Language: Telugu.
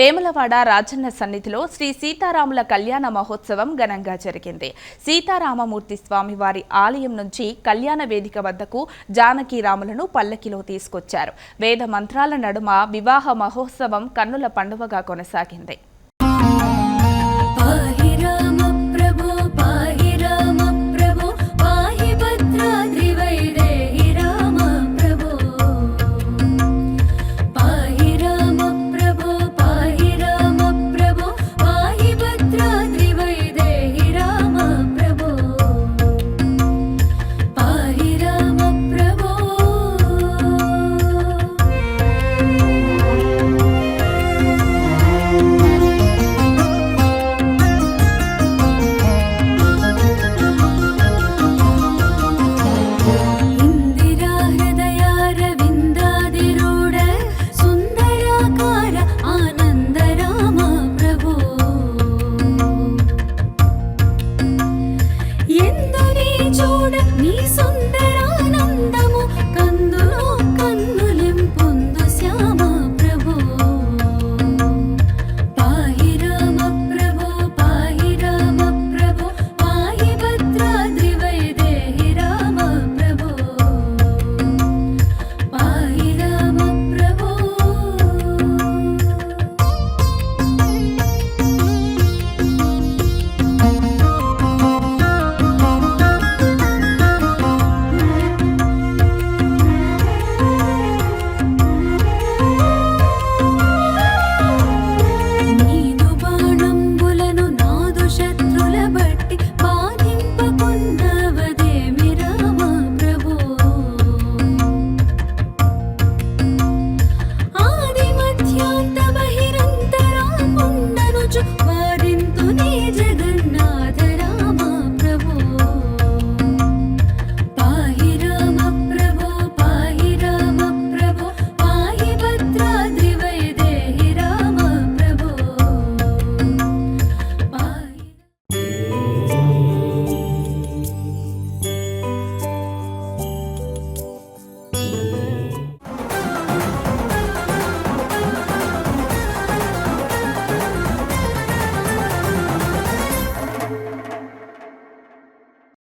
వేములవాడ రాజన్న సన్నిధిలో శ్రీ సీతారాముల కళ్యాణ మహోత్సవం ఘనంగా జరిగింది. సీతారామమూర్తి స్వామివారి ఆలయం నుంచి కళ్యాణ వేదిక వద్దకు జానకి రాములను పల్లకిలో తీసుకొచ్చారు. వేద మంత్రాల నడుమ వివాహ మహోత్సవం కన్నుల పండువగా కొనసాగింది. நீ